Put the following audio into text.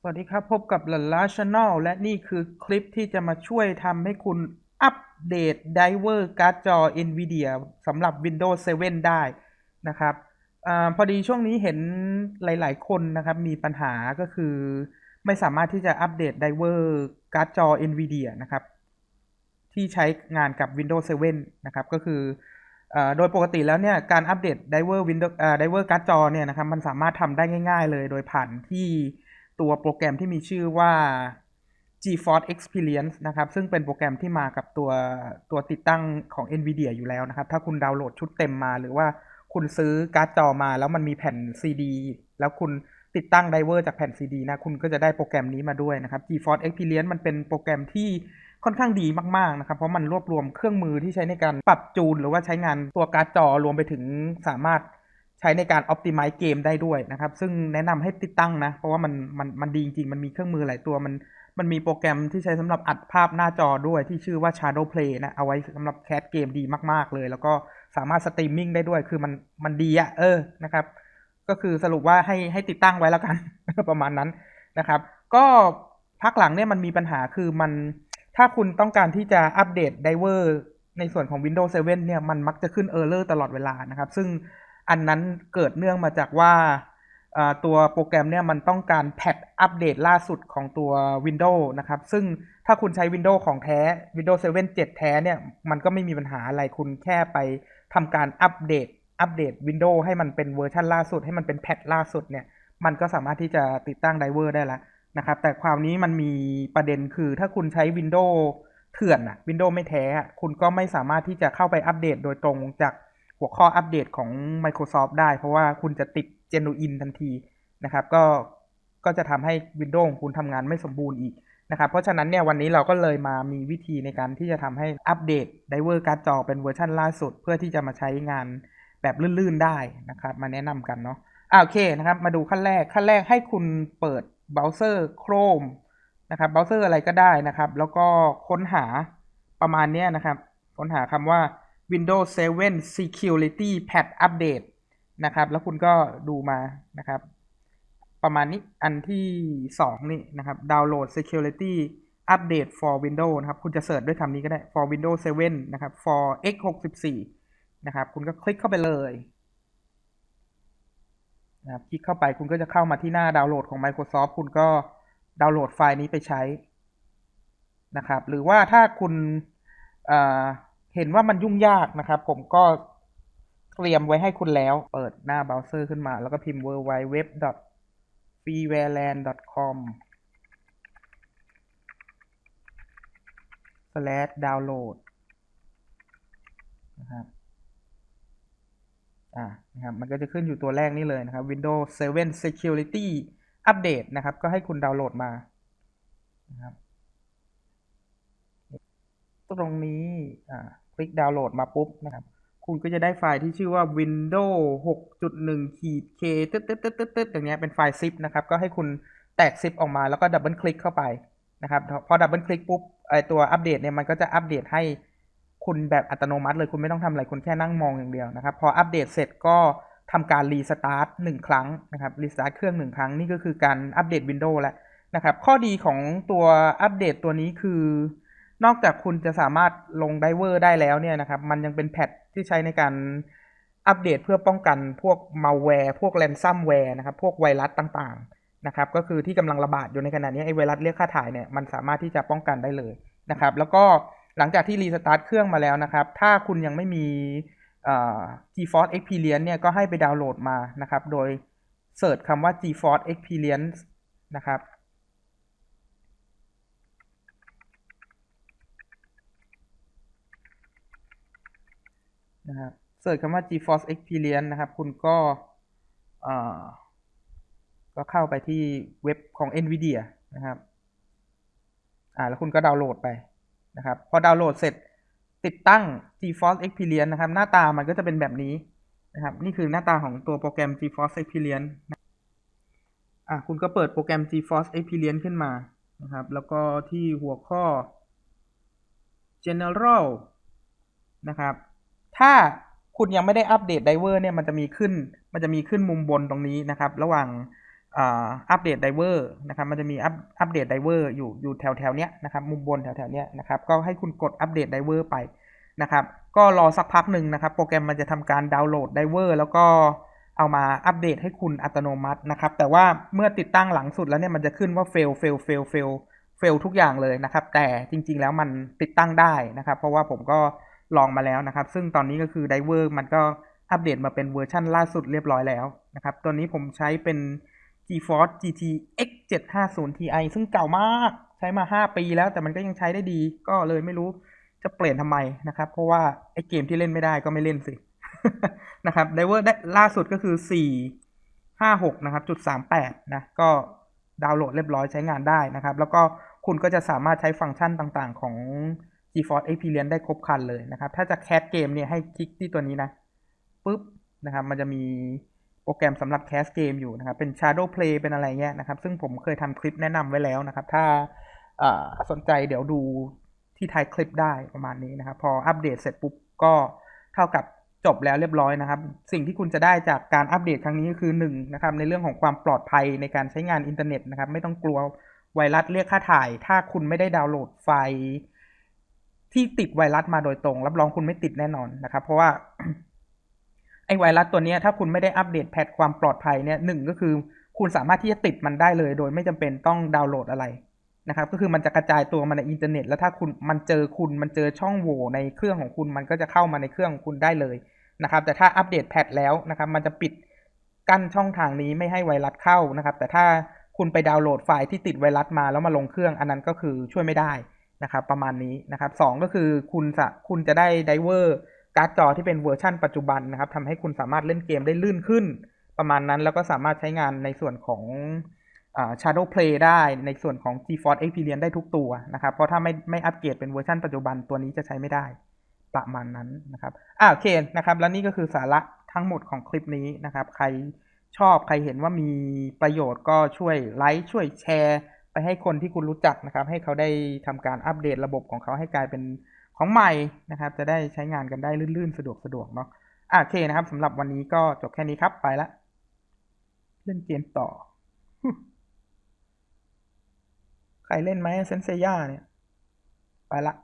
สวัสดีครับ พบกับหลันล้าช n แนลและนี่คือคลิปที่จะมาช่วยทำให้คุณอัปเดตไดเวอร์การ์ดจอ NVIDIA สำหรับ Windows 7 ได้นะครับอพอดีช่วงนี้เห็นหลาย ๆ คนนะครับมีปัญหาก็คือไม่สามารถที่จะอัปเดตไดเวอร์การ์ดจอ NVIDIA นะครับ ที่ใช้งานกับ Windows 7 นะครับ ก็คือโดยปกติแล้วเนี่ยการอัปเดต Driver Windows เอ่อ Driver การ์ดจอเนี่ยนะครับมันสามารถทำได้ง่าย ๆ เลยโดยผ่านที่ ตัวโปรแกรมที่มีชื่อว่า GeForce Experience นะครับ ซึ่งเป็นโปรแกรมที่มากับตัวตัวติดตั้งของ NVIDIA อยู่แล้วนะครับ ถ้าคุณดาวน์โหลดชุดเต็มมา หรือว่าคุณซื้อการ์ดจอมา แล้วมันมีแผ่น CD แล้วคุณติดตั้งไดเวอร์จากแผ่น CD นะ คุณก็จะได้โปรแกรมนี้มาด้วยนะครับ GeForce Experience มันเป็นโปรแกรมที่ค่อนข้างดีมาก ๆ นะครับ เพราะมันรวบรวมเครื่องมือที่ใช้ในการปรับจูน หรือว่าใช้งานตัวการ์ดจอรวมไปถึงสามารถ ใช้ในการ optimize เกมได้ด้วยนะครับ ซึ่งแนะนำให้ติดตั้งนะ เพราะว่ามันมันมันดีจริง มันมีเครื่องมือหลายตัว มันมันมีโปรแกรมที่ใช้สำหรับอัดภาพหน้าจอด้วยที่ชื่อว่า Shadow Play นะ เอาไว้สำหรับแคสเกมดีมาก ๆ เลย แล้วก็สามารถสตรีมมิ่งได้ด้วย คือมันมันดีอะเออ นะครับ ก็คือสรุปว่าให้ให้ติดตั้งไว้แล้วกัน ประมาณนั้นนะครับ ก็พักหลังเนี่ยมันมีปัญหาคือมันถ้าคุณต้องการที่จะอัปเดตไดเวอร์ในส่วนของ Windows 7 เนี่ย มันมักจะขึ้น Error ตลอดเวลานะครับ ซึ่ง อันนั้นเกิดเนื่องมาจากว่าตัวโปรแกรมเนี่ยมันต้องการแพทอัปเดตล่าสุดของตัว Windows นะครับ ซึ่งถ้าคุณใช้ Windows ของแท้ Windows 7 7 แท้เนี่ย มันก็ไม่มีปัญหาอะไรคุณแค่ไปทำการอัปเดตอัปเดต Windows ให้มันเป็นเวอร์ชันล่าสุด ให้มันเป็นแพทล่าสุดเนี่ย มันก็สามารถที่จะติดตั้งไดเวอร์ได้แล้วนะครับ แต่ความนี้มันมีประเด็นคือถ้าคุณใช้ Windows เถื่อนอะ Windows ไม่แท้ คุณก็ไม่สามารถที่จะเข้าไปอัปเดตโดยตรงจาก หัวข้ออัปเดตของ Microsoft ได้ เพราะว่าคุณจะติด Genuine ทันทีนะครับ ก็ก็จะทำให้ Windows ของคุณทำงานไม่สมบูรณ์อีกนะครับ เพราะฉะนั้นเนี่ยวันนี้เราก็เลยมามีวิธีในการที่จะทำให้อัปเดตไดเวอร์การ์ดจอเป็นเวอร์ชันล่าสุด เพื่อที่จะมาใช้งานแบบลื่นๆได้นะครับ มาแนะนำกันเนาะอ่าโอเคนะครับ มาดูขั้นแรกขั้นแรกให้คุณเปิดเบราว์เซอร์ Chrome นะครับเบราว์เซอร์อะไรก็ได้นะครับ แล้วก็ค้นหาประมาณเนี้ยนะครับ ค้นหาคำว่า Windows 7 Security Patch Update นะครับ แล้วคุณก็ดูมานะครับ ประมาณนี้อันที่สองนี่นะครับ Download Security Update for Windows นะครับ คุณจะเสิร์ชด้วยคำนี้ก็ได้ for Windows 7 นะครับ for x64 นะครับ คุณก็คลิกเข้าไปเลยนะครับคลิกเข้าไปคุณก็จะเข้ามาที่หน้าดาวน์โหลดของ Microsoft คุณก็ดาวน์โหลดไฟล์นี้ไปใช้นะครับ หรือว่าถ้าคุณ เห็นว่ามันยุ่งยากนะครับ ผมก็เตรียมไว้ให้คุณแล้ว เปิดหน้าเบราว์เซอร์ขึ้นมา แล้วก็พิมพ์ w w w freewareland.com slash download นะครับอ่านะครับ มันก็จะขึ้นอยู่ตัวแรกนี่เลยนะครับ Windows 7 Security Update นะครับ ก็ให้คุณดาวน์โหลดมา นะครับ ตรงนี้ อ่า คลิกดาวน์โหลดมาปุ๊บนะครับ คุณก็จะได้ไฟล์ที่ชื่อว่า Windows 6.1ขีด K ตึ๊ดตึ๊ดตึ๊ดตึ๊ดตึ๊ดอย่างเงี้ยเป็นไฟล์ zip นะครับ ก็ให้คุณแตก zip ออกมาแล้วก็ดับเบิลคลิกเข้าไปนะครับ พอดับเบิลคลิกปุ๊บไอตัวอัปเดตเนี่ยมันก็จะอัปเดตให้คุณแบบอัตโนมัติเลยคุณไม่ต้องทำอะไรคุณแค่นั่งมองอย่างเดียวนะครับ พออัปเดตเสร็จก็ทำการรีสตาร์ทหนึ่งครั้งนะครับรีสตาร์ทเครื่องหนึ่งครั้งนี่ก็คือการอัปเดต Windows แล้วนะครับ ข้อดีของตัวอัปเดตตัวนี้คือ นอกจากคุณจะสามารถลงไดเวอร์ได้แล้วเนี่ยนะครับ มันยังเป็นแพทที่ใช้ในการอัปเดตเพื่อป้องกันพวกมาแวร์พวกแรนซัมแวร์นะครับพวกไวรัสต่างๆนะครับ ก็คือที่กำลังระบาดอยู่ในขณะนี้ไอไวรัสเรียกค่าถ่ายเนี่ยมันสามารถที่จะป้องกันได้เลยนะครับ แล้วก็หลังจากที่รีสตาร์ทเครื่องมาแล้วนะครับ ถ้าคุณยังไม่มีเอ่อ GeForce Experience เนี่ยก็ให้ไปดาวน์โหลดมานะครับ โดยเสิร์ชคำว่า GeForce Experience นะครับ นะครับเสิร์ชคำว่า GeForce Experience นะครับ คุณก็ก็เข้าไปที่เว็บของ NVIDIA นะครับอ่าแล้วคุณก็ดาวน์โหลดไปนะครับ พอดาวน์โหลดเสร็จติดตั้ง GeForce Experience นะครับ หน้าตามันก็จะเป็นแบบนี้นะครับ นี่คือหน้าตาของตัวโปรแกรม GeForce Experience อะคุณก็เปิดโปรแกรม GeForce Experience ขึ้นมานะครับ แล้วก็ที่หัวข้อ General นะครับ ถ้าคุณยังไม่ได้อัปเดตไดเวอร์เนี่ยมันจะมีขึ้น มันจะมีขึ้นมุมบนตรงนี้นะครับ ระหว่างอัปเดตไดเวอร์นะครับมันจะมีอัปอัปเดตไดเวอร์อยู่อยู่แถวแถวเนี้ยนะครับมุมบนแถวแถวเนี้ยนะครับก็ให้คุณกดอัปเดตไดเวอร์ไปนะครับก็รอสักพักหนึ่งนะครับ โปรแกรมมันจะทำการดาวน์โหลดไดเวอร์แล้วก็เอามาอัปเดตให้คุณอัตโนมัตินะครับ แต่ว่าเมื่อติดตั้งหลังสุดแล้วเนี่ยมันจะขึ้นว่า fail fail fail fail fail ทุกอย่างเลยนะครับ แต่จริง ๆ แล้วมันติดตั้งได้นะครับ เพราะว่าผมก็ ลองมาแล้วนะครับ ซึ่งตอนนี้ก็คือไดเวอร์มันก็อัปเดตมาเป็นเวอร์ชันล่าสุดเรียบร้อยแล้วนะครับ ตัวนี้ผมใช้เป็น GeForce GT X 750 Ti ซึ่งเก่ามากใช้มา 5 ปีแล้วแต่มันก็ยังใช้ได้ดี ก็เลยไม่รู้จะเปลี่ยนทำไมนะครับ เพราะว่าไอเกมที่เล่นไม่ได้ก็ไม่เล่นสินะครับไดเวอร์ได้ล่าสุดก็คือ 4 5 6 นะครับจุด38 นะ ก็ดาวน์โหลดเรียบร้อยใช้งานได้นะครับ แล้วก็คุณก็จะสามารถใช้ฟังก์ชันต่างๆของ GeForce Experience ได้ครบครันเลยนะครับ ถ้าจะแคสเกมเนี่ยให้คลิกที่ตัวนี้นะปุ๊บนะครับ มันจะมีโปรแกรมสำหรับแคสเกมอยู่นะครับ เป็น Shadow Play เป็นอะไรเงี้ยนะครับ ซึ่งผมเคยทำคลิปแนะนำไว้แล้วนะครับ ถ้าสนใจเดี๋ยวดูที่ท้ายคลิปได้ประมาณนี้นะครับ พออัปเดตเสร็จปุ๊บก็เท่ากับจบแล้วเรียบร้อยนะครับ สิ่งที่คุณจะได้จากการอัปเดตครั้งนี้ก็คือหนึ่งนะครับในเรื่องของความปลอดภัยในการใช้งานอินเทอร์เน็ตนะครับ ไม่ต้องกลัวไวรัสเรียกค่าถ่าย ถ้าคุณไม่ได้ดาวน์โหลดไฟล์ ที่ติดไวรัสมาโดยตรง รับรองคุณไม่ติดแน่นอนนะครับ เพราะว่าไอไวรัสตัวนี้ถ้าคุณไม่ได้อัปเดตแพทความปลอดภัยเนี่ยหนึ่งก็คือ คุณสามารถที่จะติดมันได้เลย โดยไม่จำเป็นต้องดาวน์โหลดอะไรนะครับ ก็คือมันจะกระจายตัวมาในอินเทอร์เน็ต แล้วถ้าคุณมันเจอคุณมันเจอช่องโหว่ในเครื่องของคุณ มันก็จะเข้ามาในเครื่องของคุณได้เลยนะครับ แต่ถ้าอัปเดตแพทแล้วนะครับ มันจะปิดกั้นช่องทางนี้ไม่ให้ไวรัสเข้านะครับ แต่ถ้าคุณไปดาวน์โหลดไฟล์ที่ติดไวรัสมาแล้วมาลงเครื่อง อันนั้นก็คือช่วยไม่ได้ นะครับประมาณนี้นะครับสองก็คือคุณจะคุณจะได้ไดเวอร์การ์ดจอที่เป็นเวอร์ชั่นปัจจุบันนะครับทำให้คุณสามารถเล่นเกมได้ลื่นขึ้น ประมาณนั้นแล้วก็สามารถใช้งานในส่วนของอ Shadow Play ได้ในส่วนของ GeForce Experience ได้ทุกตัวนะครับ เพราะถ้าไม่ไม่อัปเกรดเป็นเวอร์ชันปัจจุบันตัวนี้จะใช้ไม่ได้ประมาณนั้นนะครับอ่าโอเคนะครับแล้วนี่ก็คือสาระทั้งหมดของคลิปนี้นะครับ ใครชอบใครเห็นว่ามีประโยชน์ก็ช่วยไลค์ช่วยแชร์ ไปให้คนที่คุณรู้จักนะครับ ให้เขาได้ทำการอัปเดตระบบของเขาให้กลายเป็นของใหม่นะครับ จะได้ใช้งานกันได้ลื่นๆ สะดวกสะดวกเนาะโอเคนะครับสำหรับวันนี้ก็จบแค่นี้ครับไปละเล่นเกมต่อ ใครเล่นไหมเซนเซียเนี่ย ไปละ